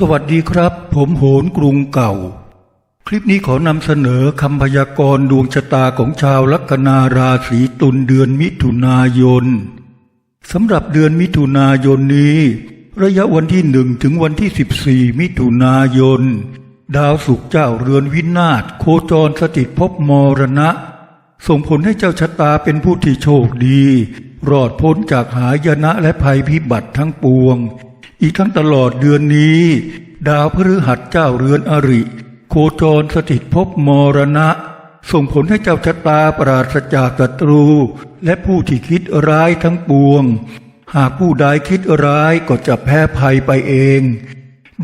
สวัสดีครับ ผมโหนกรุงเก่า คลิปนี้ขอนำเสนอคำพยากรณ์ดวงชะตาของชาวลัคนาราศีตุลเดือนมิถุนายนสำหรับเดือนมิถุนายนนี้ ระยะวันที่หนึ่งถึงวันที่ 14 มิถุนายน ดาวศุกร์เจ้าเรือนวินาศโคจรสถิตภพมรณะ ส่งผลให้เจ้าชะตาเป็นผู้ที่โชคดี รอดพ้นจากหายนะและภัยพิบัติทั้งปวง อีกทั้งตลอดเดือนนี้ ดาวพฤหัสเจ้าเรือนอริ โคจรสถิตภพมรณะ ส่งผลให้เจ้าชะตาปราศจากศัตรู และผู้ที่คิดร้ายทั้งปวง หากผู้ใดคิดร้ายก็จะแพ้ภัยไปเอง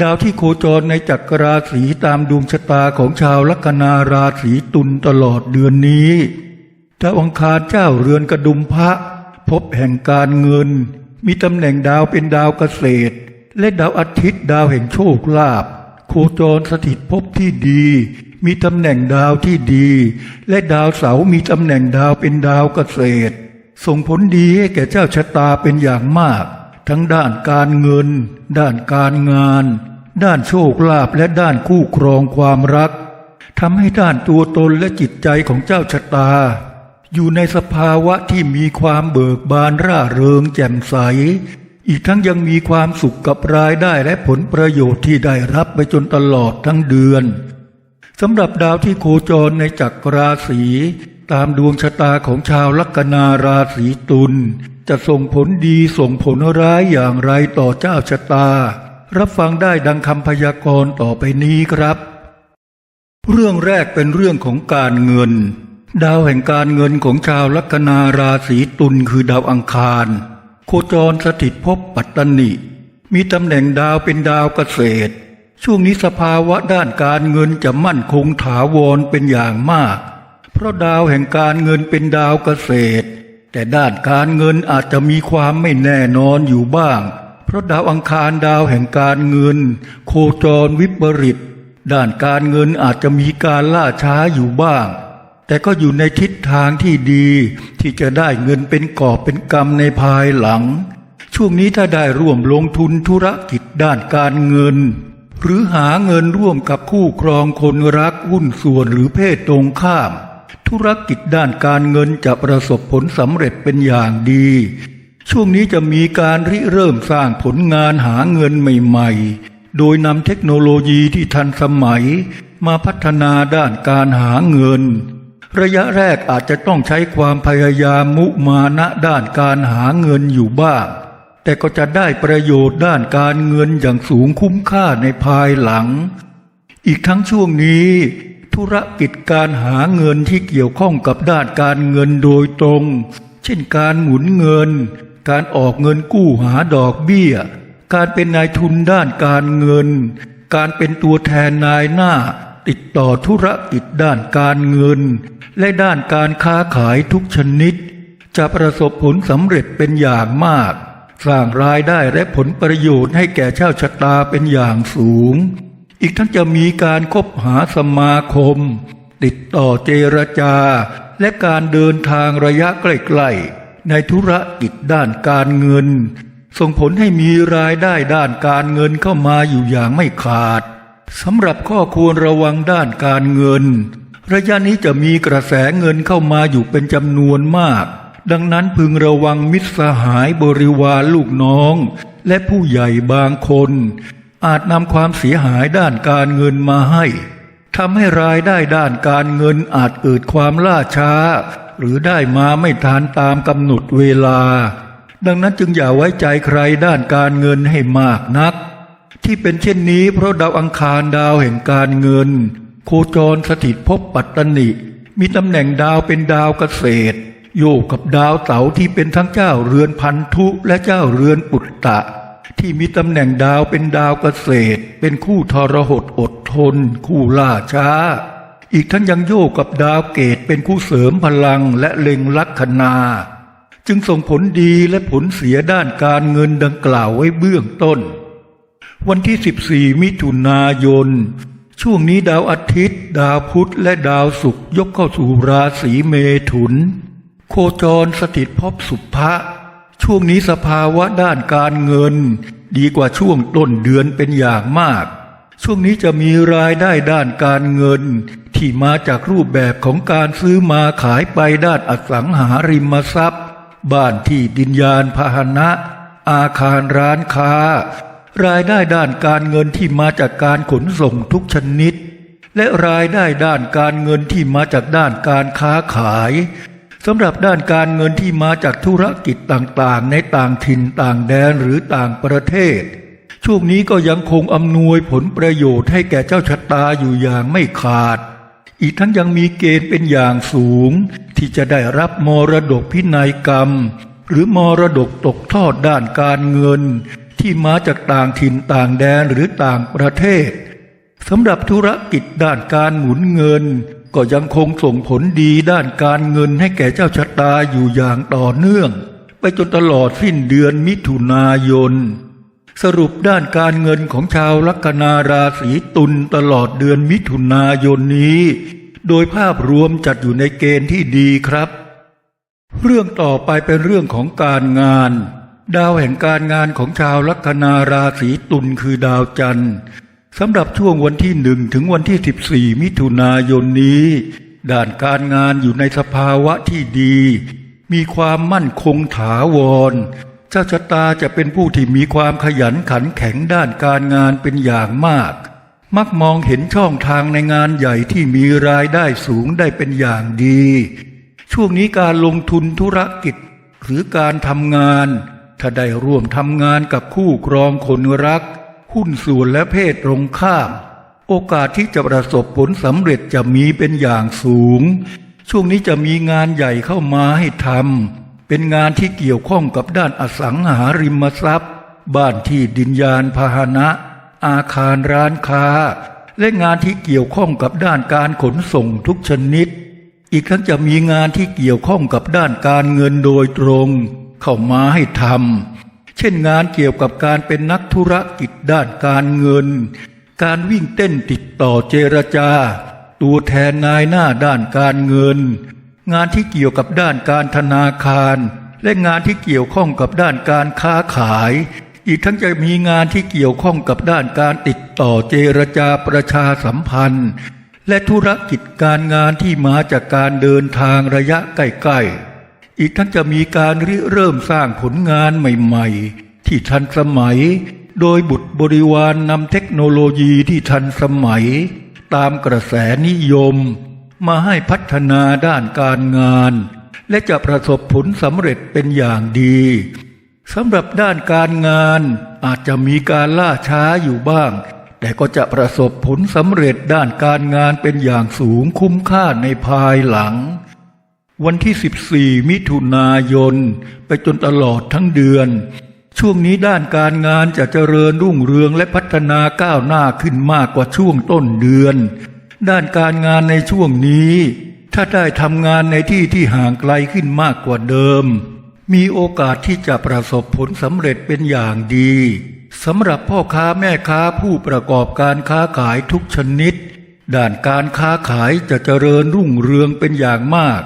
ดาวที่โคจรในจักรราศีตามดวงชะตาของชาวลัคนาราศีตุลตลอดเดือนนี้ดาวอังคารเจ้าเรือนกระดุมพระพบแห่งการเงิน มีตำแหน่งดาวเป็นดาวเกษตร และดาวอาทิตย์ดาวแห่งโชคลาภโคจรสถิตภพที่ดี มีตำแหน่งดาวที่ดี และดาวเสาร์มีตำแหน่งดาวเป็นดาวเกษตร ส่งผลดีให้แก่เจ้าชะตาเป็นอย่างมาก ทั้งด้านการเงิน ด้านการงาน ด้านโชคลาภและด้านคู่ครองความรักทำให้ด้านตัวตนและจิตใจของเจ้าชะตา อยู่ในสภาวะที่มีความเบิกบานร่าเริงแจ่มใส อีกทั้งยังมีความสุขกับรายได้และผลประโยชน์ที่ได้รับไปจนตลอดทั้งเดือนสำหรับดาวที่โคจรในจักรราศีตามดวงชะตาของชาวลัคนาราศีตุล จะส่งผลดีส่งผลร้ายอย่างไรต่อเจ้าชะตา รับฟังได้ดังคำพยากรณ์ต่อไปนี้ครับ เรื่องแรกเป็นเรื่องของการเงิน ดาวแห่งการเงินของชาวลัคนาราศีตุลคือดาวอังคาร โคจรสถิตภพปัตตนิ มีตำแหน่งดาวเป็นดาวเกษตร ช่วงนี้สภาวะด้านการเงินจะมั่นคงถาวรเป็นอย่างมาก เพราะดาวแห่งการเงินเป็นดาวเกษตร แต่ด้านการเงินอาจจะมีความไม่แน่นอนอยู่บ้าง เพราะดาวอังคารดาวแห่งการเงิน โคจรวิปริตด้านการเงินอาจจะมีการล่าช้าอยู่บ้าง แต่ก็อยู่ในทิศทางที่ดีที่จะได้เงินเป็นกอบเป็นกำในภายหลัง ช่วงนี้ถ้าได้ร่วมลงทุนธุรกิจด้านการเงิน หรือหาเงินร่วมกับคู่ครองคนรักหุ้นส่วนหรือเพศตรงข้าม ธุรกิจด้านการเงินจะประสบผลสำเร็จเป็นอย่างดี ช่วงนี้จะมีการริเริ่มสร้างผลงานหาเงินใหม่ ๆ โดยนำเทคโนโลยีที่ทันสมัย มาพัฒนาด้านการหาเงิน ระยะแรกอาจจะต้องใช้ความพยายามมุมานะด้านการหาเงินอยู่บ้าง แต่ก็จะได้ประโยชน์ด้านการเงินอย่างสูงคุ้มค่าในภายหลัง อีกทั้งช่วงนี้ ธุรกิจการหาเงินที่เกี่ยวข้องกับด้านการเงินโดยตรง เช่นการหมุนเงิน การออกเงินกู้หาดอกเบี้ย การเป็นนายทุนด้านการเงิน การเป็นตัวแทนนายหน้า ติดต่อธุรกิจด้านการเงิน และด้านการค้าขายทุกชนิด จะประสบผลสำเร็จเป็นอย่างมาก สร้างรายได้และผลประโยชน์ให้แก่เจ้าชะตาเป็นอย่างสูง อีกทั้งจะมีการคบหาสมาคม ติดต่อเจรจา และการเดินทางระยะใกล้ๆในธุรกิจด้านการเงิน ส่งผลให้มีรายได้ด้านการเงินเข้ามาอยู่อย่างไม่ขาด สำหรับข้อควรระวังด้านการเงิน ระยะนี้จะมีกระแสเงินเข้ามาอยู่เป็นจำนวนมาก ดังนั้นพึงระวังมิตรสหายบริวารลูกน้อง และผู้ใหญ่บางคน อาจนำความเสียหายด้านการเงินมาให้ทำให้รายได้ด้านการเงินอาจเกิดความล่าช้า หรือได้มาไม่ทันตามกำหนดเวลา ดังนั้นจึงอย่าไว้ใจใครด้านการเงินให้มากนัก ที่เป็นเช่นนี้เพราะดาวอังคารดาวแห่งการเงิน โคจรสถิตภพปัตตนิ มีตำแหน่งดาวเป็นดาวเกษตร โยกกับดาวเสาที่เป็นทั้งเจ้าเรือนพันธุและเจ้าเรือนปุตตะ ที่มีตำแหน่งดาวเป็นดาวเกษตร เป็นคู่ทรหดอดทน คู่ล่าช้า อีกทั้งยังโยกกับดาวเกตเป็นคู่เสริมพลังและเล็งลัคนาจึงส่งผลดีและผลเสียด้านการเงินดังกล่าวไว้เบื้องต้น วันที่ 14 มิถุนายน ช่วงนี้ดาวอาทิตย์ ดาวพุธและดาวศุกร์ยกเข้าสู่ราศีเมถุน โคจรสถิตภพสุภะช่วงนี้สภาวะด้านการเงิน ดีกว่าช่วงต้นเดือนเป็นอย่างมาก ช่วงนี้จะมีรายได้ด้านการเงิน ที่มาจากรูปแบบของการซื้อมาขายไปด้านอสังหาริมทรัพย์ บ้านที่ดินยานพาหนะ อาคารร้านค้า รายได้ด้านการเงินที่มาจากการขนส่งทุกชนิด และรายได้ด้านการเงินที่มาจากด้านการค้าขายสำหรับด้านการเงินที่มาจากธุรกิจต่างๆ ในต่างถิ่นต่างแดนหรือต่างประเทศ ช่วงนี้ก็ยังคงอำนวยผลประโยชน์ให้แก่เจ้าชะตาอยู่อย่างไม่ขาด อีกทั้งยังมีเกณฑ์เป็นอย่างสูง ที่จะได้รับมรดกพินัยกรรม หรือมรดกตกทอดด้านการเงิน ที่มาจากต่างถิ่นต่างแดนหรือต่างประเทศสำหรับธุรกิจด้านการหมุนเงิน ก็ยังคงส่งผลดีด้านการเงินให้แก่เจ้าชะตาอยู่อย่างต่อเนื่อง ไปจนตลอดสิ้นเดือนมิถุนายน สรุปด้านการเงินของชาวลัคนาราศีตุลตลอดเดือนมิถุนายนนี้ โดยภาพรวมจัดอยู่ในเกณฑ์ที่ดีครับ เรื่องต่อไปเป็นเรื่องของการงาน ดาวแห่งการงานของชาวลัคนาราศีตุลคือดาวจันทร์สำหรับช่วงวันที่หนึ่งถึงวันที่ 14 มิถุนายนนี้ ด้านการงานอยู่ในสภาวะที่ดี มีความมั่นคงถาวรเจ้าชะตาจะเป็นผู้ที่มีความขยันขันแข็งด้านการงานเป็นอย่างมาก มักมองเห็นช่องทางในงานใหญ่ที่มีรายได้สูงได้เป็นอย่างดี ช่วงนี้การลงทุนธุรกิจหรือการทำงาน ถ้าได้ร่วมทำงานกับคู่ครองคนรัก หุ้นส่วนและเพศตรงข้าม โอกาสที่จะประสบผลสำเร็จจะมีเป็นอย่างสูง ช่วงนี้จะมีงานใหญ่เข้ามาให้ทำเป็นงานที่เกี่ยวข้องกับด้านอสังหาริมทรัพย์ บ้านที่ดินยานพาหนะ อาคารร้านค้า และงานที่เกี่ยวข้องกับด้านการขนส่งทุกชนิด อีกทั้งจะมีงานที่เกี่ยวข้องกับด้านการเงินโดยตรง เข้ามาให้ทำเช่นงานเกี่ยวกับการเป็นนักธุรกิจด้านการเงิน การวิ่งเต้นติดต่อเจรจา ตัวแทนนายหน้าด้านการเงิน งานที่เกี่ยวกับด้านการธนาคาร และงานที่เกี่ยวข้องกับด้านการค้าขาย อีกทั้งจะมีงานที่เกี่ยวข้องกับด้านการติดต่อเจรจาประชาสัมพันธ์และธุรกิจการงานที่มาจากการเดินทางระยะใกล้ ๆ อีกทั้งจะมีการริเริ่มสร้างผลงานใหม่ๆ ที่ทันสมัย โดยบุตรบริวารนนำเทคโนโลยีที่ทันสมัย ตามกระแสนิยม มาให้พัฒนาด้านการงาน และจะประสบผลสำเร็จเป็นอย่างดีสำหรับด้านการงานอาจจะมีการล่าช้าอยู่บ้าง แต่ก็จะประสบผลสำเร็จด้านการงานเป็นอย่างสูงคุ้มค่าในภายหลัง วันที่ 14 มิถุนายน ไปจนตลอดทั้งเดือน ช่วงนี้ด้านการงานจะเจริญรุ่งเรืองและพัฒนาก้าวหน้าขึ้นมากกว่าช่วงต้นเดือน ด้านการงานในช่วงนี้ ถ้าได้ทำงานในที่ที่ห่างไกลขึ้นมากกว่าเดิม มีโอกาสที่จะประสบผลสำเร็จเป็นอย่างดีสำหรับพ่อค้าแม่ค้าผู้ประกอบการค้าขายทุกชนิด ด้านการค้าขายจะเจริญรุ่งเรืองเป็นอย่างมาก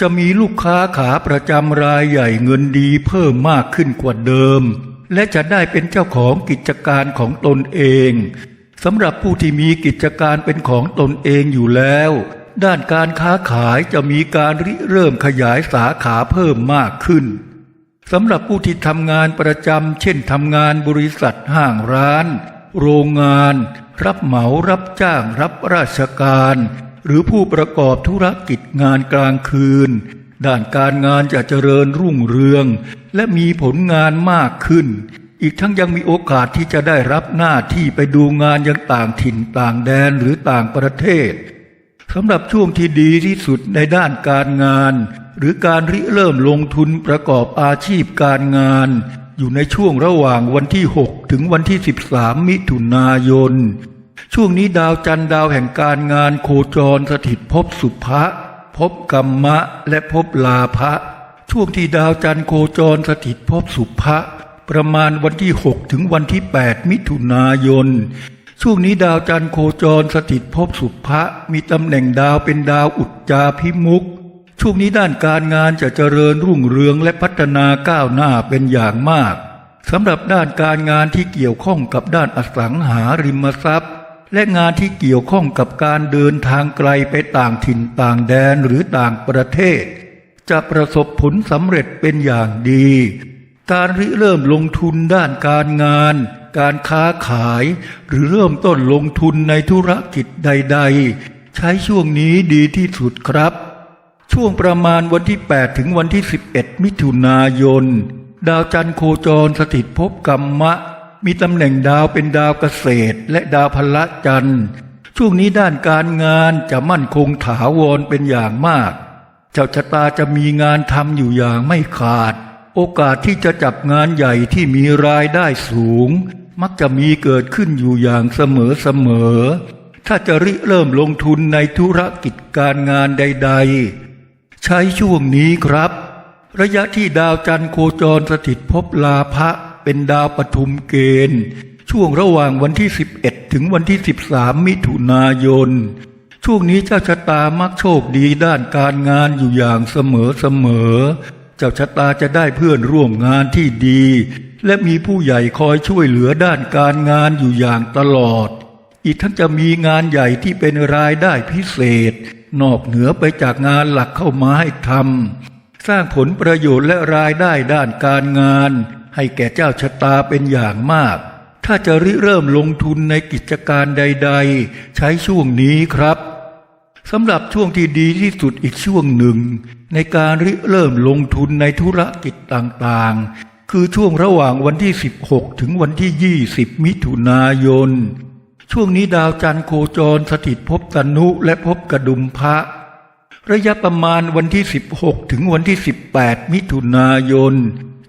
จะมีลูกค้าขาประจำรายใหญ่เงินดีเพิ่มมากขึ้นกว่าเดิม และจะได้เป็นเจ้าของกิจการของตนเองสำหรับผู้ที่มีกิจการเป็นของตนเองอยู่แล้ว ด้านการค้าขายจะมีการริเริ่มขยายสาขาเพิ่มมากขึ้นสำหรับผู้ที่ทำงานประจำเช่นทำงานบริษัทห้างร้าน โรงงาน รับเหมารับจ้างรับราชการ หรือผู้ประกอบธุรกิจงานกลางคืน ด้านการงานจะเจริญรุ่งเรือง และมีผลงานมากขึ้น อีกทั้งยังมีโอกาสที่จะได้รับหน้าที่ไปดูงานยังต่างถิ่นต่างแดนหรือต่างประเทศสำหรับช่วงที่ดีที่สุดในด้านการงาน หรือการริเริ่มลงทุนประกอบอาชีพการงาน อยู่ในช่วงระหว่างวันที่ 6 ถึงวันที่ 13 มิถุนายน ช่วงนี้ดาวจันทร์ดาวแห่งการงานโคจรสถิตภพสุภะภพกรรมะและภพลาภะช่วงที่ดาวจันทร์โคจรสถิตภพสุภะประมาณวันที่ 6 ถึงวันที่ 8 มิถุนายน ช่วงนี้ดาวจันทร์โคจรสถิตภพสุภะมีตำแหน่งดาวเป็นดาวอุจจาพิมุกช่วงนี้ด้านการงานจะเจริญรุ่งเรืองและพัฒนาก้าวหน้าเป็นอย่างมากสำหรับด้านการงานที่เกี่ยวข้องกับด้านอสังหาริมทรัพย์ และงานที่เกี่ยวข้องกับการเดินทางไกลไปต่างถิ่นต่างแดนหรือต่างประเทศ จะประสบผลสำเร็จเป็นอย่างดี การริเริ่มลงทุนด้านการงาน การค้าขาย หรือเริ่มต้นลงทุนในธุรกิจใด ๆ ใช้ช่วงนี้ดีที่สุดครับ ช่วงประมาณวันที่ 8 ถึงวันที่ 11 มิถุนายน ดาวจันทร์โคจรสถิตภพกรรมะ มีตำแหน่งดาวเป็นดาวเกษตร และดาวพละจันทร์ ช่วงนี้ด้านการงานจะมั่นคงถาวรเป็นอย่างมาก เจ้าชะตาจะมีงานทำอยู่อย่างไม่ขาด โอกาสที่จะจับงานใหญ่ที่มีรายได้สูง มักจะมีเกิดขึ้นอยู่อย่างเสมอเสมอ ถ้าจะริเริ่มลงทุนในธุรกิจการงานใด ๆ ใช้ช่วงนี้ครับ ระยะที่ดาวจันทร์โคจรสถิตภพลาภะ เป็นดาวปทุมเกณฑ์ ช่วงระหว่างวันที่ 11 ถึงวันที่ 13 มิถุนายน ช่วงนี้เจ้าชะตามักโชคดีด้านการงานอยู่อย่างเสมอเสมอ เจ้าชะตาจะได้เพื่อนร่วมงานที่ดี และมีผู้ใหญ่คอยช่วยเหลือด้านการงานอยู่อย่างตลอด อีกทั้งจะมีงานใหญ่ที่เป็นรายได้พิเศษ นอกเหนือไปจากงานหลักเข้ามาให้ทำสร้างผลประโยชน์และรายได้ด้านการงาน ให้แก่เจ้าชะตาเป็นอย่างมาก ถ้าจะริเริ่มลงทุนในกิจการใด ๆ ใช้ช่วงนี้ครับสำหรับช่วงที่ดีที่สุดอีกช่วงหนึ่ง ในการริเริ่มลงทุนในธุรกิจต่างๆ คือช่วงระหว่างวันที่ 16 ถึงวันที่ 20 มิถุนายน ช่วงนี้ดาวจันทร์โคจรสถิตภพตนุและภพกระดุมพระ ระยะประมาณวันที่ 16 ถึงวันที่ 18 มิถุนายน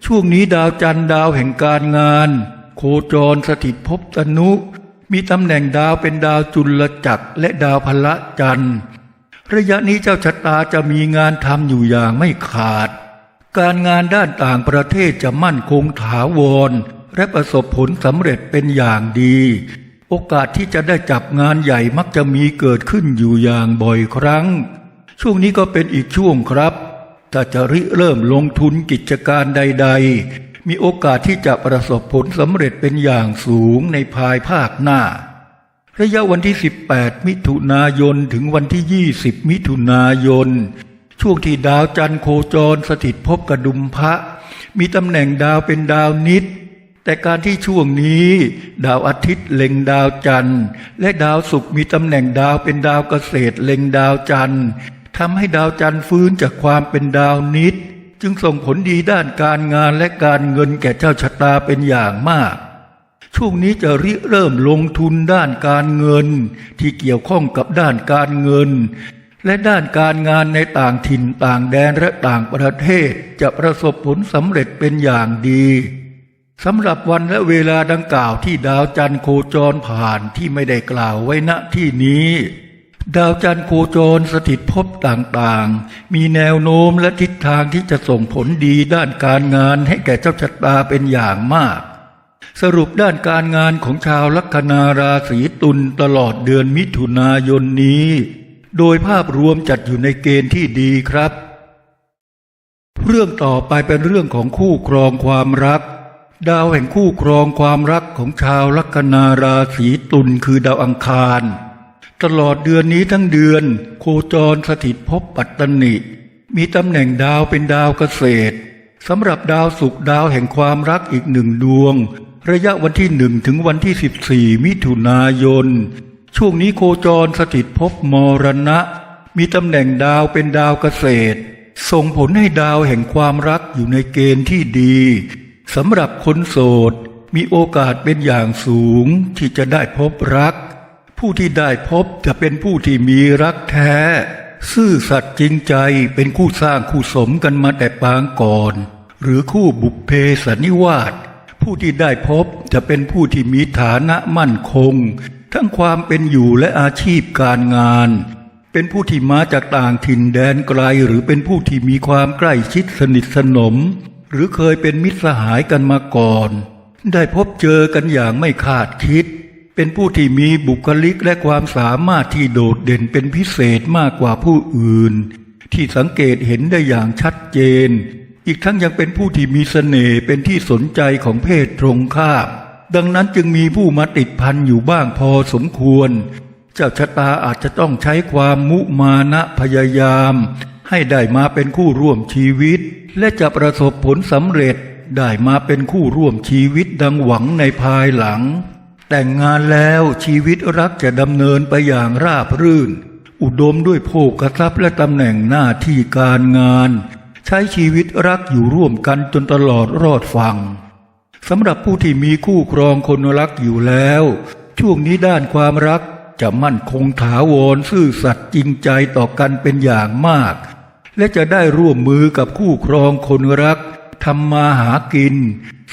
ช่วงนี้ดาวจันทร์ดาวแห่งการงาน โคจรสถิตภพตนุ มีตำแหน่งดาวเป็นดาวจุลจักรและดาวพละจันทร์ ระยะนี้เจ้าชะตาจะมีงานทำอยู่อย่างไม่ขาด การงานด้านต่างประเทศจะมั่นคงถาวร และประสบผลสำเร็จเป็นอย่างดี โอกาสที่จะได้จับงานใหญ่มักจะมีเกิดขึ้นอยู่อย่างบ่อยครั้ง ช่วงนี้ก็เป็นอีกช่วงครับ ถ้าจะริเริ่มลงทุนกิจการใด ๆ มีโอกาสที่จะประสบผลสำเร็จเป็นอย่างสูงในภายภาคหน้า ระยะวันที่ 18 มิถุนายนถึงวันที่ 20 มิถุนายน ช่วงที่ดาวจันทร์โคจรสถิตภพกระดุมพระ มีตำแหน่งดาวเป็นดาวนิด แต่การที่ช่วงนี้ ดาวอาทิตย์เล็งดาวจันทร์ และดาวศุกร์มีตำแหน่งดาวเป็นดาวเกษตรเล็งดาวจันทร์ ทำให้ดาวจันทร์ฟื้นจากความเป็นดาวนิด จึงส่งผลดีด้านการงานและการเงินแก่เจ้าชะตาเป็นอย่างมาก ช่วงนี้จะริเริ่มลงทุนด้านการเงิน ที่เกี่ยวข้องกับด้านการเงิน และด้านการงานในต่างถิ่นต่างแดนและต่างประเทศจะประสบผลสำเร็จเป็นอย่างดีสำหรับวันและเวลาดังกล่าวที่ดาวจันทร์โคจรผ่านที่ไม่ได้กล่าวไว้ณที่นี้ ดาวจันทร์โคจรสถิตภพต่างๆ มีแนวโน้มและทิศทางที่จะส่งผลดีด้านการงานให้แก่เจ้าชะตาเป็นอย่างมาก สรุปด้านการงานของชาวลัคนาราศีตุลตลอดเดือนมิถุนายนนี้ โดยภาพรวมจัดอยู่ในเกณฑ์ที่ดีครับ เรื่องต่อไปเป็นเรื่องของคู่ครองความรัก ดาวแห่งคู่ครองความรักของชาวลัคนาราศีตุลคือดาวอังคาร ตลอดเดือนนี้ทั้งเดือน โคจรสถิตภพปัตตนิ มีตำแหน่งดาวเป็นดาวเกษตรสำหรับดาวศุกดาวแห่งความรักอีกหนึ่งดวง ระยะวันที่หนึ่งถึงวันที่สิบสี่มิถุนายน ช่วงนี้โคจรสถิตภพมรณะ มีตำแหน่งดาวเป็นดาวเกษตร ส่งผลให้ดาวแห่งความรักอยู่ในเกณฑ์ที่ดีสำหรับคนโสด มีโอกาสเป็นอย่างสูงที่จะได้พบรัก ผู้ที่ได้พบจะเป็นผู้ที่มีรักแท้ ซื่อสัตย์จริงใจเป็นคู่สร้างคู่สมกันมาแต่ปางก่อน หรือคู่บุพเพสันนิวาสผู้ที่ได้พบจะเป็นผู้ที่มีฐานะมั่นคง ทั้งความเป็นอยู่และอาชีพการงาน เป็นผู้ที่มาจากต่างถิ่นแดนไกลหรือเป็นผู้ที่มีความใกล้ชิดสนิทสนม หรือเคยเป็นมิตรสหายกันมาก่อน ได้พบเจอกันอย่างไม่คาดคิด เป็นผู้ที่มีบุคลิกและความสามารถที่โดดเด่นเป็นพิเศษมากกว่าผู้อื่น ที่สังเกตเห็นได้อย่างชัดเจน อีกทั้งยังเป็นผู้ที่มีเสน่ห์เป็นที่สนใจของเพศตรงข้ามดังนั้นจึงมีผู้มาติดพันอยู่บ้างพอสมควร เจ้าชะตาอาจจะต้องใช้ความมุมานะพยายาม ให้ได้มาเป็นคู่ร่วมชีวิต และจะประสบผลสำเร็จได้มาเป็นคู่ร่วมชีวิตดังหวังในภายหลัง แต่งงานแล้วชีวิตรักจะดำเนินไปอย่างราบรื่น อุดมด้วยโภคทรัพย์และตำแหน่งหน้าที่การงาน ใช้ชีวิตรักอยู่ร่วมกันจนตลอดรอดฟังสำหรับผู้ที่มีคู่ครองคนรักอยู่แล้ว ช่วงนี้ด้านความรักจะมั่นคงถาวรซื่อสัตย์จริงใจต่อกันเป็นอย่างมาก และจะได้ร่วมมือกับคู่ครองคนรักทำมาหากิน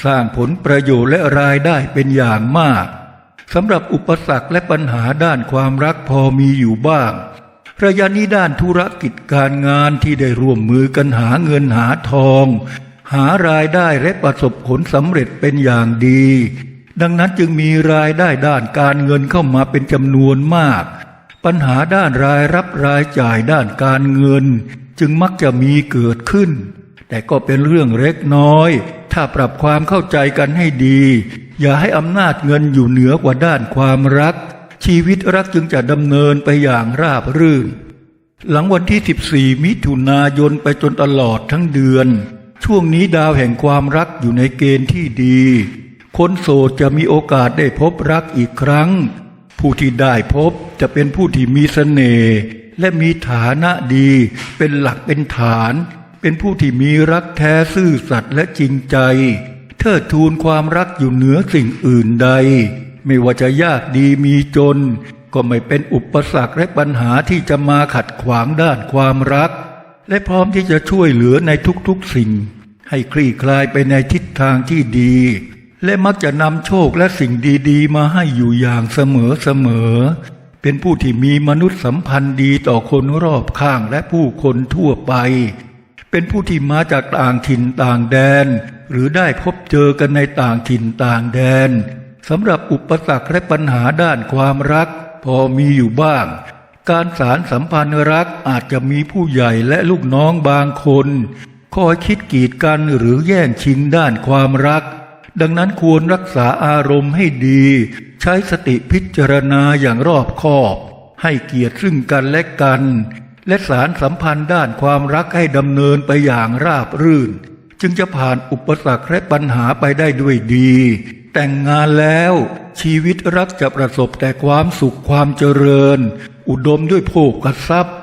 สร้างผลประโยชน์และรายได้เป็นอย่างมาก สำหรับอุปสรรคและปัญหาด้านความรักพอมีอยู่บ้าง ระยะนี้ด้านธุรกิจการงานที่ได้ร่วมมือกันหาเงินหาทอง หารายได้และประสบผลสำเร็จเป็นอย่างดี ดังนั้นจึงมีรายได้ด้านการเงินเข้ามาเป็นจำนวนมาก ปัญหาด้านรายรับรายจ่ายด้านการเงิน จึงมักจะมีเกิดขึ้น แต่ก็เป็นเรื่องเล็กน้อย ถ้าปรับความเข้าใจกันให้ดี อย่าให้อำนาจเงินอยู่เหนือกว่าด้านความรัก ชีวิตรักจึงจะดำเนินไปอย่างราบรื่น หลังวันที่ 14 มิถุนายนไปจนตลอดทั้งเดือน ช่วงนี้ดาวแห่งความรักอยู่ในเกณฑ์ที่ดี คนโสดจะมีโอกาสได้พบรักอีกครั้ง ผู้ที่ได้พบจะเป็นผู้ที่มีเสน่ห์และมีฐานะดี เป็นหลักเป็นฐาน เป็นผู้ที่มีรักแท้ซื่อสัตย์และจริงใจ เทิดทูนความรักอยู่เหนือสิ่งอื่นใด ไม่ว่าจะยากดีมีจน ก็ไม่เป็นอุปสรรคและปัญหาที่จะมาขัดขวางด้านความรัก และพร้อมที่จะช่วยเหลือในทุกๆสิ่ง ให้คลี่คลายไปในทิศทางที่ดี และมักจะนำโชคและสิ่งดีๆ มาให้อยู่อย่างเสมอๆเป็นผู้ที่มีมนุษยสัมพันธ์ดีต่อคนรอบข้างและผู้คนทั่วไป เป็นผู้ที่มาจากต่างถิ่นต่างแดน หรือได้พบเจอกันในต่างถิ่นต่างแดนสำหรับอุปสรรคและปัญหาด้านความรัก พอมีอยู่บ้าง การสารสัมพันธ์รักอาจจะมีผู้ใหญ่และลูกน้องบางคน คอยคิดกีดกันหรือแย่งชิงด้านความรัก ดังนั้นควรรักษาอารมณ์ให้ดี ใช้สติพิจารณาอย่างรอบคอบ ให้เกียรติซึ่งกันและกัน และสารสัมพันธ์ด้านความรักให้ดำเนินไปอย่างราบรื่น จึงจะผ่านอุปสรรคและปัญหาไปได้ด้วยดี แต่งงานแล้ว ชีวิตรักจะประสบแต่ความสุขความเจริญ อุดมด้วยโภคทรัพย์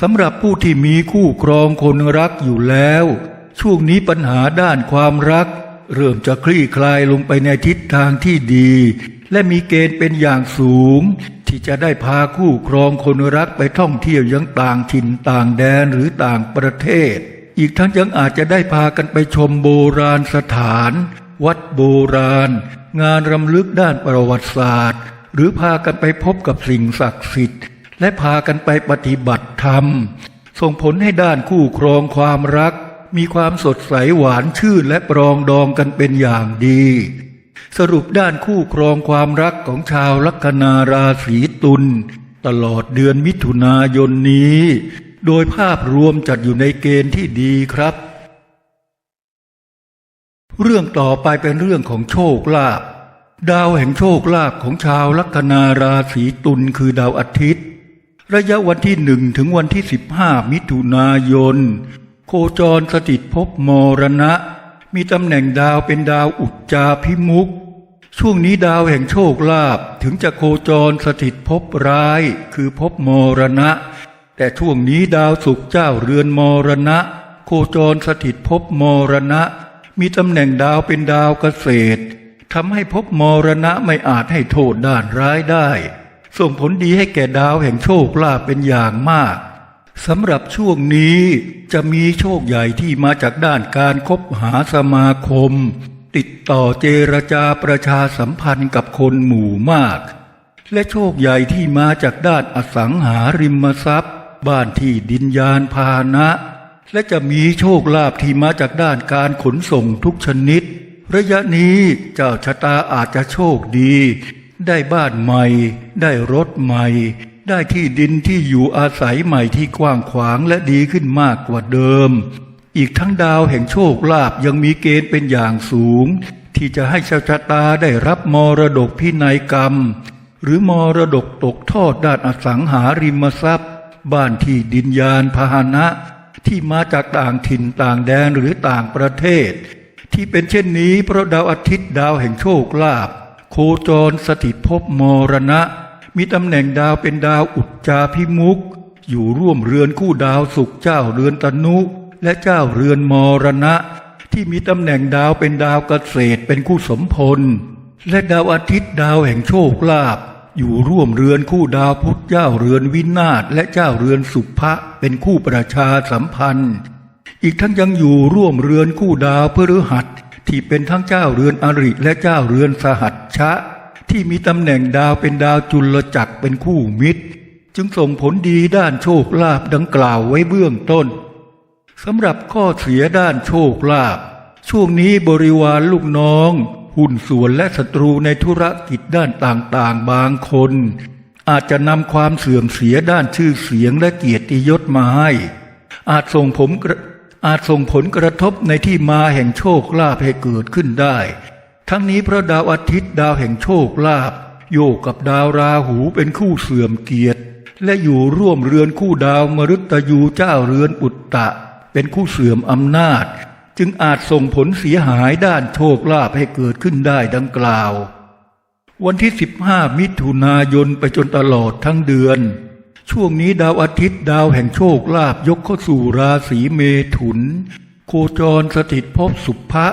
สำหรับผู้ที่มีคู่ครองคนรักอยู่แล้ว ช่วงนี้ปัญหาด้านความรัก เริ่มจะคลี่คลายลงไปในทิศทางที่ดี และมีเกณฑ์เป็นอย่างสูง ที่จะได้พาคู่ครองคนรักไปท่องเที่ยวยังต่างถิ่นต่างแดนหรือต่างประเทศ อีกทั้งยังอาจจะได้พากันไปชมโบราณสถาน วัดโบราณ งานรำลึกด้านประวัติศาสตร์ หรือพากันไปพบกับสิ่งศักดิ์สิทธิ์ และพากันไปปฏิบัติธรรม ส่งผลให้ด้านคู่ครองความรัก มีความสดใสหวานชื่นและปรองดองกันเป็นอย่างดี สรุปด้านคู่ครองความรักของชาวลัคนาราศีตุลตลอดเดือนมิถุนายนนี้ โดยภาพรวมจัดอยู่ในเกณฑ์ที่ดีครับ เรื่องต่อไปเป็นเรื่องของโชคลาภดาวแห่งโชคลาภของชาวลัคนาราศีตุลคือดาวอาทิตย์ ระยะวันที่หนึ่งถึงวันที่สิบห้ามิถุนายน โคจรสถิตภพมรณะ มีตำแหน่งดาวเป็นดาวอุจจาพิมุก ช่วงนี้ดาวแห่งโชคลาภถึงจะโคจรสถิตภพร้ายคือภพมรณะ แต่ช่วงนี้ดาวศุกเจ้าเรือนมรณะ โคจรสถิตภพมรณะ มีตำแหน่งดาวเป็นดาวเกษตรทำให้ภพมรณะไม่อาจให้โทษด้านร้ายได้ ส่งผลดีให้แก่ดาวแห่งโชคลาภเป็นอย่างมาก สำหรับช่วงนี้จะมีโชคใหญ่ที่มาจากด้านการคบหาสมาคม ติดต่อเจรจาประชาสัมพันธ์กับคนหมู่มาก และโชคใหญ่ที่มาจากด้านอสังหาริมทรัพย์ บ้านที่ดินยานพาหนะ และจะมีโชคลาภที่มาจากด้านการขนส่งทุกชนิด ระยะนี้เจ้าชะตาอาจจะโชคดี ได้บ้านใหม่ ได้รถใหม่ ได้ที่ดินที่อยู่อาศัยใหม่ที่กว้างขวางและดีขึ้นมากกว่าเดิม อีกทั้งดาวแห่งโชคลาภยังมีเกณฑ์เป็นอย่างสูง ที่จะให้ชาวชะตาได้รับมรดกพินัยกรรม หรือมรดกตกทอดด้านอสังหาริมทรัพย์ บ้านที่ดินยานพาหนะ ที่มาจากต่างถิ่นต่างแดนหรือต่างประเทศ ที่เป็นเช่นนี้เพราะดาวอาทิตย์ดาวแห่งโชคลาภโคจรสถิตภพมรณะ มีตำแหน่งดาวเป็นดาวอุจจาพิมุก อยู่ร่วมเรือนคู่ดาวสุขเจ้าเรือนตนุ และเจ้าเรือนมรณะ ที่มีตำแหน่งดาวเป็นดาวเกษตรเป็นคู่สมพล และดาวอาทิตย์ดาวแห่งโชคลาภอยู่ร่วมเรือนคู่ดาวพุธเจ้าเรือนวินาศและเจ้าเรือนสุภะเป็นคู่ประชาสัมพันธ์ อีกทั้งยังอยู่ร่วมเรือนคู่ดาวพฤหัสที่เป็นทั้งเจ้าเรือนอริและเจ้าเรือนสหัชชะ ที่มีตำแหน่งดาวเป็นดาวจุลจักรเป็นคู่มิตร จึงส่งผลดีด้านโชคลาภดังกล่าวไว้เบื้องต้นสำหรับข้อเสียด้านโชคลาภช่วงนี้บริวารลูกน้อง หุ้นส่วนและศัตรูในธุรกิจด้านต่างๆบางคน อาจจะนำความเสื่อมเสียด้านชื่อเสียงและเกียรติยศมาให้ อาจส่งผมอาจส่งผลกระทบในที่มาแห่งโชคลาภให้เกิดขึ้นได้ ทั้งนี้พระดาวอาทิตย์ดาวแห่งโชคลาภโยกกับดาวราหูเป็นคู่เสื่อมเกียรติ และอยู่ร่วมเรือนคู่ดาวมฤตยูเจ้าเรือนอุตตะ เป็นคู่เสื่อมอำนาจ จึงอาจส่งผลเสียหายด้านโชคลาภให้เกิดขึ้นได้ดังกล่าว วันที่ 15 มิถุนายนไปจนตลอดทั้งเดือน ช่วงนี้ดาวอาทิตย์ดาวแห่งโชคลาภยกเข้าสู่ราศีเมถุน โคจรสถิตภพสุภะ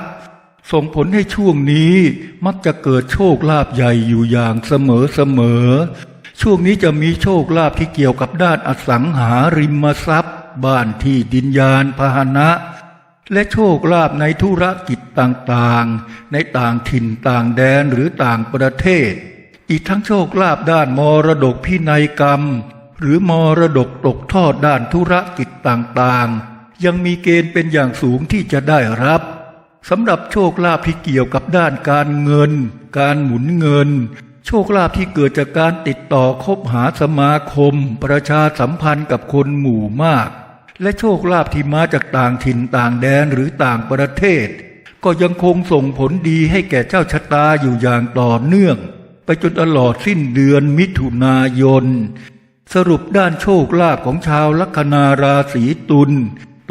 ส่งผลให้ช่วงนี้มักจะเกิดโชคลาภใหญ่อยู่อย่างเสมอเสมอ ช่วงนี้จะมีโชคลาภที่เกี่ยวกับด้านอสังหาริมทรัพย์ บ้านที่ดินยานพาหนะ และโชคลาภในธุรกิจต่างๆ ในต่างถิ่นต่างแดนหรือต่างประเทศ อีกทั้งโชคลาภด้านมรดกพินัยกรรม หรือมรดกตกทอดด้านธุรกิจต่างๆ ยังมีเกณฑ์เป็นอย่างสูงที่จะได้รับ สำหรับโชคลาภที่เกี่ยวกับด้านการเงิน การหมุนเงิน โชคลาภที่เกิดจากการติดต่อคบหาสมาคม ประชาสัมพันธ์กับคนหมู่มาก และโชคลาภที่มาจากต่างถิ่นต่างแดนหรือต่างประเทศ ก็ยังคงส่งผลดีให้แก่เจ้าชะตาอยู่อย่างต่อเนื่อง ไปจนตลอดสิ้นเดือนมิถุนายน สรุปด้านโชคลาภของชาวลัคนาราศีตุล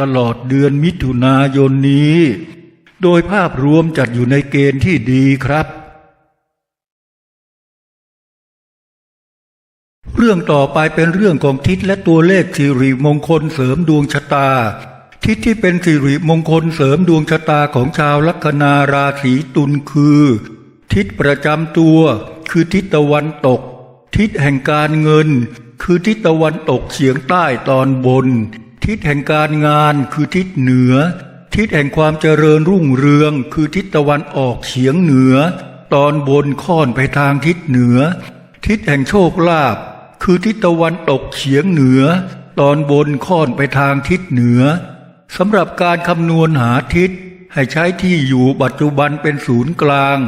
ตลอดเดือนมิถุนายนนี้ โดยภาพรวมจัดอยู่ในเกณฑ์ที่ดีครับ เรื่องต่อไปเป็นเรื่องของทิศและตัวเลขสิริมงคลเสริมดวงชะตา ทิศที่เป็นสิริมงคลเสริมดวงชะตาของชาวลัคนาราศีตุลคือ ทิศประจำตัว คือทิศตะวันตก ทิศแห่งการเงิน คือทิศตะวันตกเฉียงใต้ตอนบน ทิศแห่งการงานคือทิศเหนือ ทิศแห่งความเจริญรุ่งเรือง คือทิศตะวันออกเฉียงเหนือ ตอนบนค่อนไปทางทิศเหนือ ทิศแห่งโชคลาภคือทิศตะวันตกเฉียงเหนือ ตอนบนค่อนไปทางทิศเหนือสำหรับการคำนวณหาทิศ ให้ใช้ที่อยู่ปัจจุบันเป็นศูนย์กลาง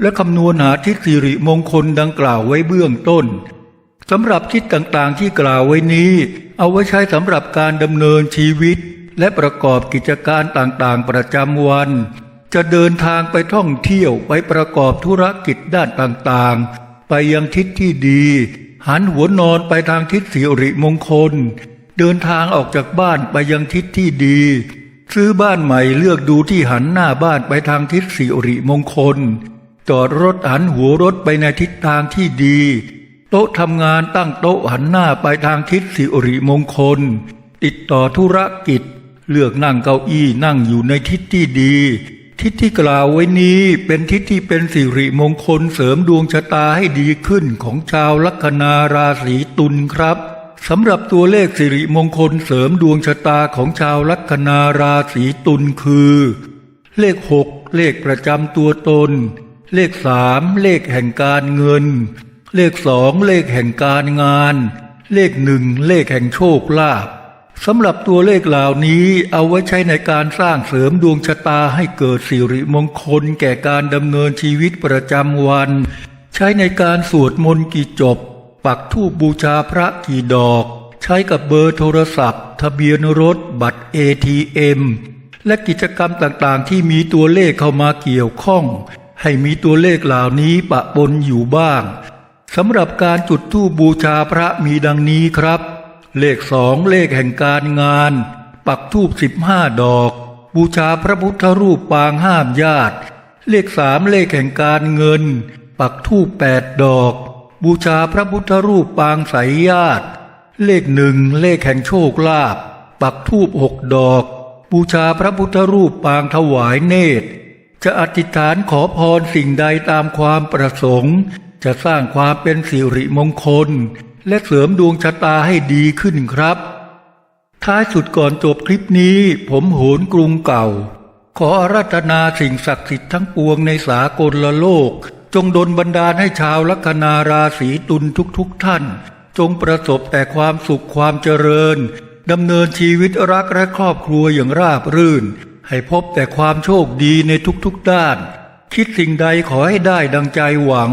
และคำนวณหาทิศสิริมงคลดังกล่าวไว้เบื้องต้นสำหรับทิศต่างๆที่กล่าวไว้นี้ เอาไว้ใช้สำหรับการดำเนินชีวิต และประกอบกิจการต่างๆ ประจำวัน จะเดินทางไปท่องเที่ยวไปประกอบธุรกิจด้านต่างๆ ไปยังทิศที่ดี หันหัวนอนไปทางทิศสิริมงคล เดินทางออกจากบ้านไปยังทิศที่ดี ซื้อบ้านใหม่เลือกดูที่หันหน้าบ้านไปทางทิศสิริมงคล จอดรถหันหัวรถไปในทิศทางที่ดี โต๊ะทำงานตั้งโต๊ะหันหน้าไปทางทิศสิริมงคลติดต่อธุรกิจ เลือกนั่งเก้าอี้นั่งอยู่ในทิศที่ดี ทิศที่กล่าวไว้นี้เป็นทิศที่เป็นสิริมงคลเสริมดวงชะตาให้ดีขึ้นของชาวลัคนาราศีตุลครับสำหรับตัวเลขสิริมงคลเสริมดวงชะตาของชาวลัคนาราศีตุลคือ เลขหกเลขประจำตัวตน เลขสามเลขแห่งการเงิน เลขสองเลขแห่งการงาน เลขหนึ่งเลขแห่งโชคลาภ สำหรับตัวเลขเหล่านี้เอาไว้ใช้ในการสร้างเสริมดวงชะตาให้เกิดสิริมงคลแก่การดำเนินชีวิตประจำวัน ใช้ในการสวดมนต์กี่จบ ปักธูปบูชาพระกี่ดอก ใช้กับเบอร์โทรศัพท์ ทะเบียนรถ บัตร ATM และกิจกรรมต่างๆ ที่มีตัวเลขเข้ามาเกี่ยวข้อง ให้มีตัวเลขเหล่านี้ปะปนอยู่บ้างสำหรับการจุดธูปบูชาพระมีดังนี้ครับ เลขสองเลขแห่งการงาน ปักธูปสิบห้าดอก บูชาพระพุทธรูปปางห้ามญาติ เลขสามเลขแห่งการเงิน ปักธูปแปดดอก บูชาพระพุทธรูปปางสายญาติ เลขหนึ่งเลขแห่งโชคลาภปักธูปหกดอก บูชาพระพุทธรูปปางถวายเนตร จะอธิษฐานขอพรสิ่งใดตามความประสงค์ จะสร้างความเป็นสิริมงคล และเสริมดวงชะตาให้ดีขึ้นครับ ท้ายสุดก่อนจบคลิปนี้ผมโหนกรุงเก่า ขออาราธนาสิ่งศักดิ์สิทธิ์ทั้งปวงในสากลละโลก จงดลบันดาลให้ชาวลัคนาราศีตุลทุกๆทท่าน จงประสบแต่ความสุขความเจริญดำเนินชีวิตรักและครอบครัวอย่างราบรื่น ให้พบแต่ความโชคดีในทุกๆด้าน คิดสิ่งใดขอให้ได้ดังใจหวัง